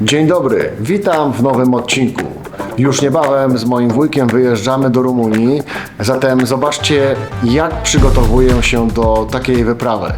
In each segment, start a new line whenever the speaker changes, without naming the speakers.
Dzień dobry, witam w nowym odcinku. Już niebawem z moim wujkiem wyjeżdżamy do Rumunii, zatem zobaczcie jak przygotowuję się do takiej wyprawy.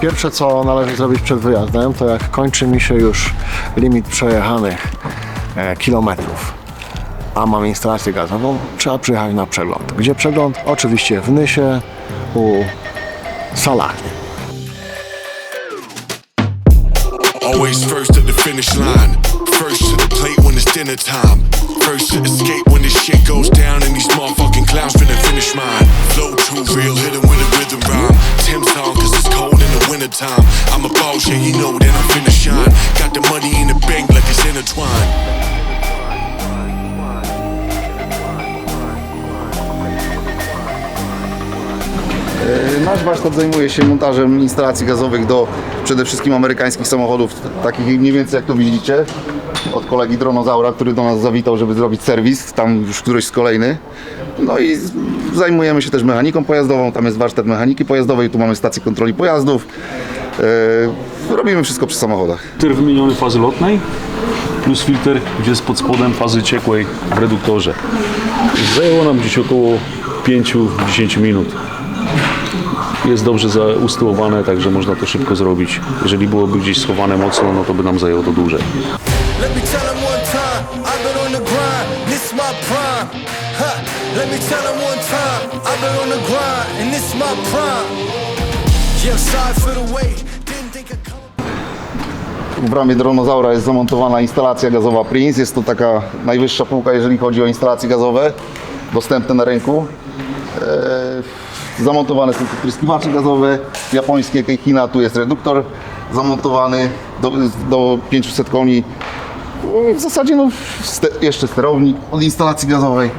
Pierwsze co należy zrobić przed wyjazdem, to jak kończy mi się już limit przejechanych e, kilometrów, a mam instalację gazową, trzeba przyjechać na przegląd. Gdzie przegląd? Oczywiście w Nysie u Salachny.
Always first at the finish line. First to the plate when it's dinner time. First to escape when this shit goes down and these motherfucking clowns finna finish mine. Flow too real, hit 'em with a rhythm rhyme. Tim's on cause it's cold in the wintertime. I'm a boss, yeah, you know that I'm finna shine. Got the money in the bank like it's intertwined.
Warsztat zajmuje się montażem instalacji gazowych do przede wszystkim amerykańskich samochodów, takich mniej więcej jak to widzicie, od kolegi Dronozaura, który do nas zawitał, żeby zrobić serwis, tam już któryś z kolejny. No i zajmujemy się też mechaniką pojazdową, tam jest warsztat mechaniki pojazdowej, tu mamy stację kontroli pojazdów. E, robimy wszystko przy samochodach.
filtr wymieniony fazy lotnej plus filtr, gdzie jest pod spodem fazy ciekłej w reduktorze. Zajęło nam gdzieś około 5-10 minut. Jest dobrze zaustyłowane, także można to szybko zrobić. Jeżeli byłoby gdzieś schowane mocno, no to by nam zajęło to dłużej.
W ramie Dronozaura jest zamontowana instalacja gazowa Prince. Jest to taka najwyższa półka, jeżeli chodzi o instalacje gazowe, dostępne na rynku. Zamontowane są pryskiwacze gazowe, japońskie Keikina, tu jest reduktor zamontowany do, do 500 koni. W zasadzie no, ste, jeszcze sterownik od instalacji gazowej.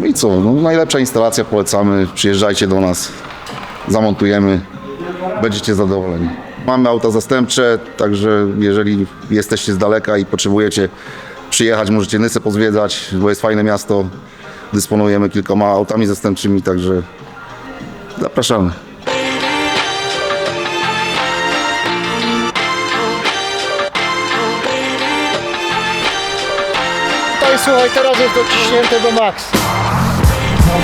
No i co, no, najlepsza instalacja, polecamy, przyjeżdżajcie do nas, zamontujemy, będziecie zadowoleni. Mamy auta zastępcze, także jeżeli jesteście z daleka i potrzebujecie przyjechać, możecie Nysę pozwiedzać, bo jest fajne miasto. Dysponujemy kilkoma autami zastępczymi, także zapraszamy.
Tutaj słuchaj, teraz jest dociśnięte do maks.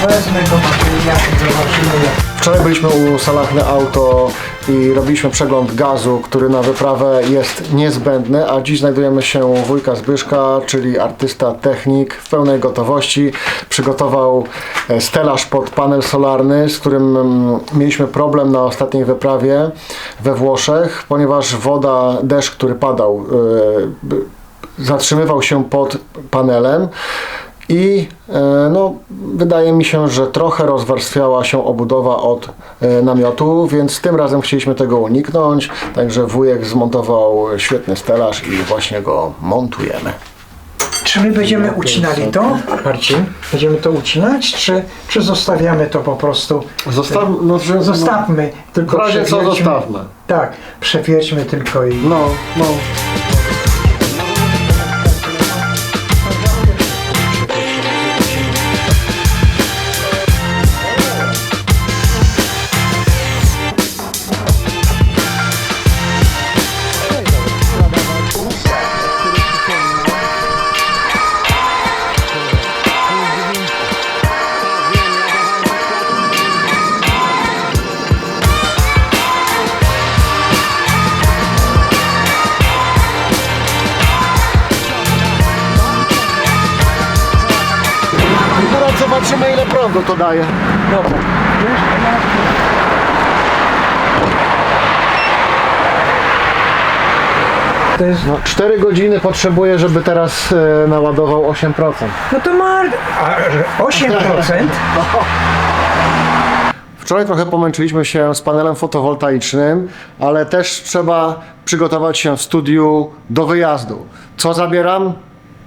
Wezmę go materiał, zobaczymy jak
Wczoraj byliśmy u Salachne Auto i robiliśmy przegląd gazu, który na wyprawę jest niezbędny, a dziś znajdujemy się u wujka Zbyszka, czyli artysta technik w pełnej gotowości. Przygotował e, stelaż pod panel solarny, z którym mm, mieliśmy problem na ostatniej wyprawie we Włoszech, ponieważ woda, deszcz, który padał, e, zatrzymywał się pod panelem. I e, no, wydaje mi się, że trochę rozwarstwiała się obudowa od e, namiotu, więc tym razem chcieliśmy tego uniknąć. Także wujek zmontował świetny stelaż i właśnie go montujemy.
Czy my będziemy ucinali to, Marcin? Będziemy to ucinać, czy, czy zostawiamy to po prostu?
Zostaw, no, że,
Zostawmy, tylko
w razie co zostawmy.
Tak, przewierćmy tylko i...
No, no. Prądu to daje.
Dobra. To jest,
No, 4 godziny potrzebuję, żeby teraz e, naładował 8%.
no to ma a, 8%.
Wczoraj trochę pomęczyliśmy się z panelem fotowoltaicznym, ale też trzeba przygotować się w studiu do wyjazdu. Co zabieram?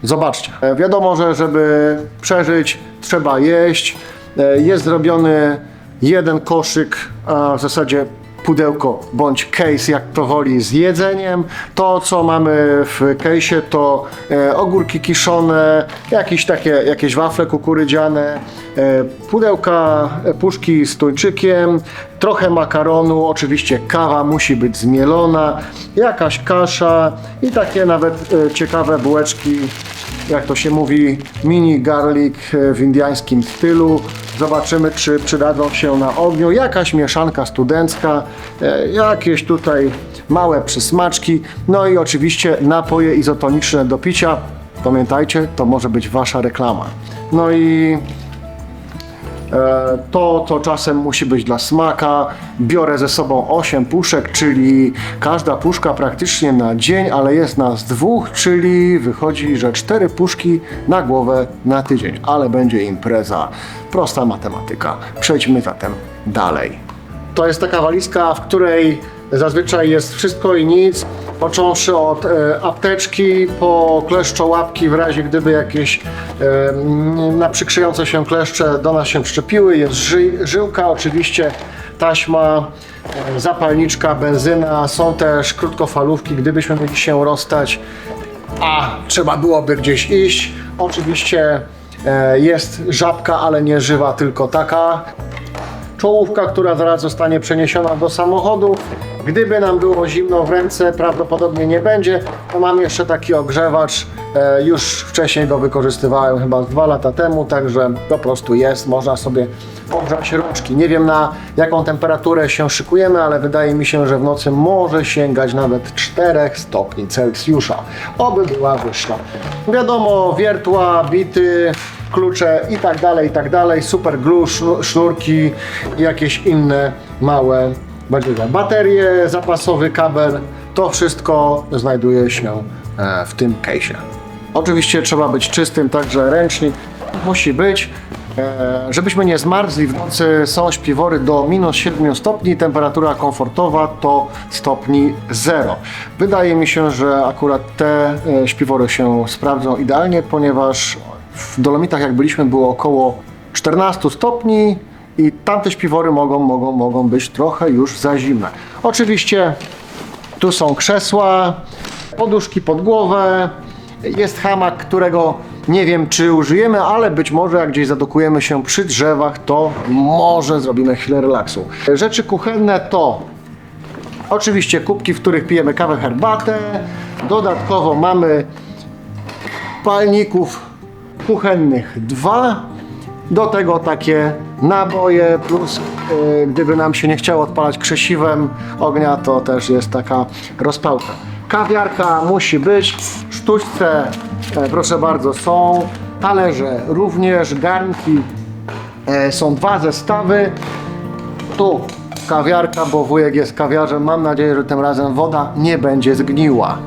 Zobaczcie. E, Wiadomo, że żeby przeżyć, trzeba jeść. E, Jest zrobiony jeden koszyk, a w zasadzie pudełko bądź case, jak to woli, z jedzeniem. To, co mamy w case'ie, to e, ogórki kiszone, jakieś takie, jakieś wafle kukurydziane, e, pudełka, e, puszki z tuńczykiem, trochę makaronu, oczywiście kawa musi być zmielona, jakaś kasza i takie nawet e, ciekawe bułeczki jak to się mówi, mini garlic e, w indiańskim stylu. Zobaczymy, czy przydadzą się na ogniu. Jakaś mieszanka studencka, e, jakieś tutaj małe przysmaczki, no i oczywiście napoje izotoniczne do picia. Pamiętajcie, to może być wasza reklama. No i To, co czasem musi być dla smaka, biorę ze sobą 8 puszek, czyli każda puszka praktycznie na dzień, ale jest nas dwóch, czyli wychodzi, że 4 puszki na głowę na tydzień, ale będzie impreza. Prosta matematyka. Przejdźmy zatem dalej. To jest taka walizka, w której zazwyczaj jest wszystko i nic, począwszy od e, apteczki po kleszczołapki w razie gdyby jakieś e, naprzykrzyjące się kleszcze do nas się przyczepiły. Jest ży, żyłka, oczywiście taśma, e, zapalniczka, benzyna, są też krótkofalówki, gdybyśmy mieli się rozstać, a trzeba byłoby gdzieś iść. Oczywiście jest żabka, ale nie żywa, tylko taka czołówka, która zaraz zostanie przeniesiona do samochodu. Gdyby nam było zimno w ręce, prawdopodobnie nie będzie, to mam jeszcze taki ogrzewacz. E, już wcześniej go wykorzystywałem chyba dwa lata temu, także po prostu jest, można sobie ogrzać rączki. Nie wiem na jaką temperaturę się szykujemy, ale wydaje mi się, że w nocy może sięgać nawet 4 stopni Celsjusza. Oby była wyższa. Wiadomo, wiertła, bity, klucze i tak dalej, i tak dalej. Super glue, sznu- sznurki i jakieś inne małe. Baterie, zapasowy kabel, to wszystko znajduje się e, w tym case'ie. Oczywiście trzeba być czystym, także ręcznik musi być. E, Żebyśmy nie zmarzli, w nocy są śpiwory do minus 7 stopni, temperatura komfortowa to stopni 0. Wydaje mi się, że akurat te e, śpiwory się sprawdzą idealnie, ponieważ w Dolomitach jak byliśmy było około 14 stopni i tamte śpiwory mogą, mogą, mogą być trochę już za zimne. Oczywiście tu są krzesła, poduszki pod głowę, jest hamak, którego nie wiem czy użyjemy, ale być może jak gdzieś zadokujemy się przy drzewach, to może zrobimy chwilę relaksu. Rzeczy kuchenne to oczywiście kubki, w których pijemy kawę, herbatę. Dodatkowo mamy palników kuchennych dwa. Do tego takie naboje, plus y, gdyby nam się nie chciało odpalać krzesiwem ognia, to też jest taka rozpałka. Kawiarka musi być, sztućce e, proszę bardzo są, talerze również, garnki e, są dwa zestawy. Tu kawiarka, bo wujek jest kawiarzem, mam nadzieję, że tym razem woda nie będzie zgniła.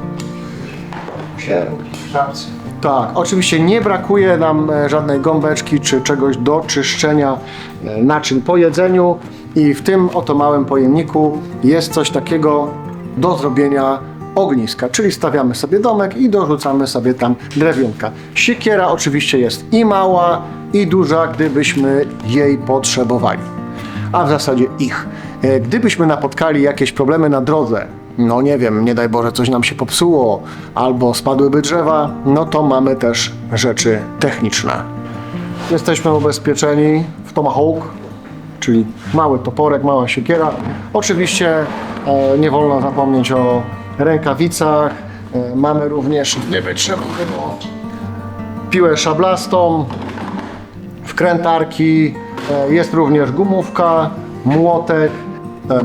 Tak, oczywiście nie brakuje nam e, żadnej gąbeczki czy czegoś do czyszczenia e, naczyń po jedzeniu i w tym oto małym pojemniku jest coś takiego do zrobienia ogniska, czyli stawiamy sobie domek i dorzucamy sobie tam drewionka. Siekiera oczywiście jest i mała i duża, gdybyśmy jej potrzebowali a w zasadzie ich. E, Gdybyśmy napotkali jakieś problemy na drodze, no nie wiem, nie daj Boże, coś nam się popsuło, albo spadłyby drzewa, no to mamy też rzeczy techniczne. Jesteśmy ubezpieczeni w Tomahawk, czyli mały toporek, mała siekiera. Oczywiście e, nie wolno zapomnieć o rękawicach. E, mamy również, było, piłę szablastą, wkrętarki, e, jest również gumówka, młotek,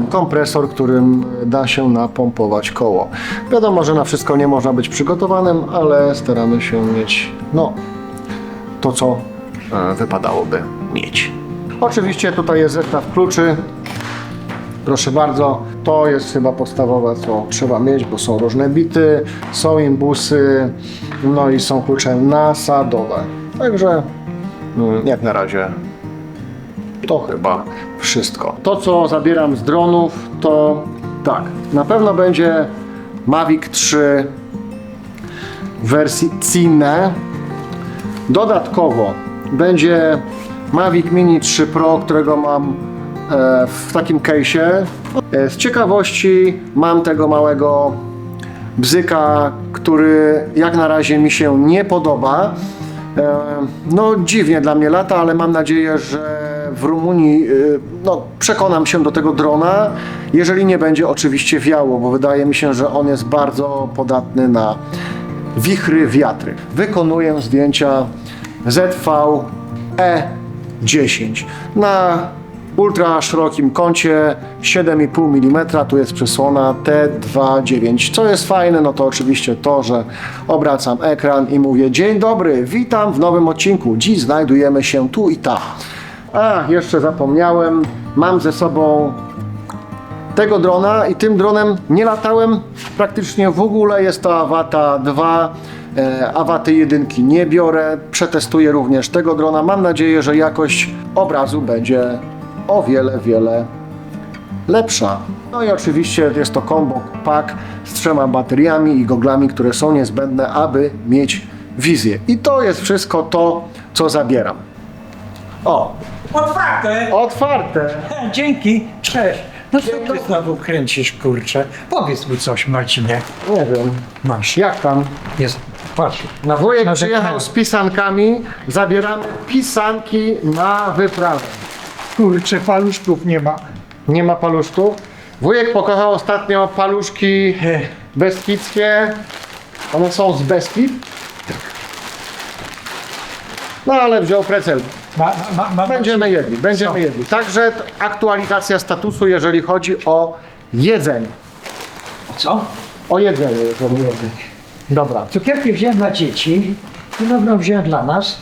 kompresor, którym da się napompować koło. Wiadomo, że na wszystko nie można być przygotowanym, ale staramy się mieć no, to, co e, wypadałoby mieć. Oczywiście tutaj jest zestaw kluczy. Proszę bardzo, to jest chyba podstawowe, co trzeba mieć, bo są różne bity, są imbusy, no i są klucze nasadowe. Także mm, jak na razie to chyba wszystko. To, co zabieram z dronów, to tak, na pewno będzie Mavic 3 w wersji Cine. Dodatkowo będzie Mavic Mini 3 Pro, którego mam e, w takim case'ie. E, Z ciekawości mam tego małego bzyka, który jak na razie mi się nie podoba. E, No dziwnie dla mnie lata, ale mam nadzieję, że w Rumunii e, no, przekonam się do tego drona, jeżeli nie będzie oczywiście wiało, bo wydaje mi się, że on jest bardzo podatny na wichry, wiatry. Wykonuję zdjęcia ZV E10 na ultra szerokim kącie 7,5 mm, tu jest przysłona T2.9. Co jest fajne, no to oczywiście to, że obracam ekran i mówię dzień dobry, witam w nowym odcinku. Dziś znajdujemy się tu i tam. A, jeszcze zapomniałem, mam ze sobą tego drona i tym dronem nie latałem praktycznie w ogóle. Jest to Avata 2. E, Awaty jedynki nie biorę. Przetestuję również tego drona. Mam nadzieję, że jakość obrazu będzie o wiele, wiele lepsza. No i oczywiście jest to combo pack z trzema bateriami i goglami, które są niezbędne, aby mieć wizję. I to jest wszystko to, co zabieram. O,
Otwarte!
otwarte.
Dzięki, cześć. No co ty znowu kręcisz, kurczę? Powiedz mi coś, Marcinie.
Nie wiem.
Masz.
Jak tam?
Jest, patrz. Na,
Wujek przyjechał z pisankami, zabieramy pisanki na wyprawę.
Kurczę, paluszków nie ma.
Nie ma paluszków. Wujek pokochał ostatnio paluszki beskidzkie. One są z Beskid. No ale wziął precel.
Ma, ma, ma,
Będziemy jedli, będziemy jedli. Także aktualizacja statusu, jeżeli chodzi o jedzenie.
Co?
O jedzenie, jeżeli chodzi. Dobra.
Cukierki wziąłem dla dzieci. Winogron wziąłem dla nas.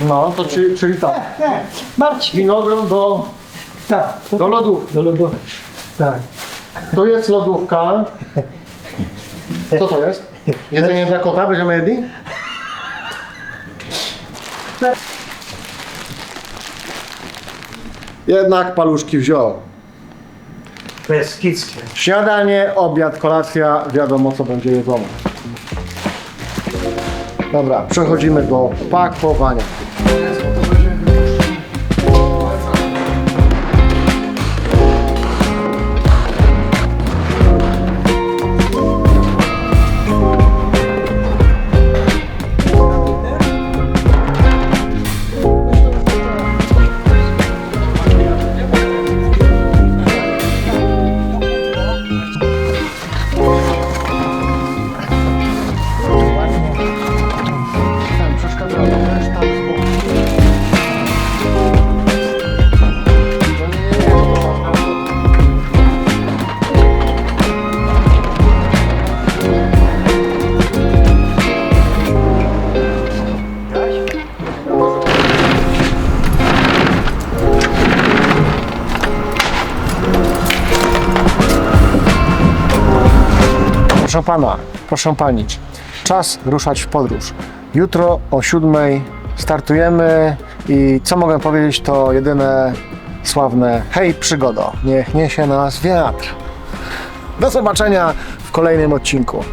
No, to czyli, czyli tak.
Tak, Marcin.
Winogron do,
Tak,
do lodów.
do lodu. Tak.
Tu jest lodówka. Co to jest? Jedzenie dla kota będziemy jedli? Jednak paluszki wziął.
Beskidzkie.
Śniadanie, obiad, kolacja, wiadomo co będzie jedzone. Dobra, przechodzimy do pakowania. Proszę pana, proszę pani, czas ruszać w podróż. Jutro o siódmej startujemy i co mogę powiedzieć to jedyne sławne hej przygodo, niech niesie nas wiatr. Do zobaczenia w kolejnym odcinku.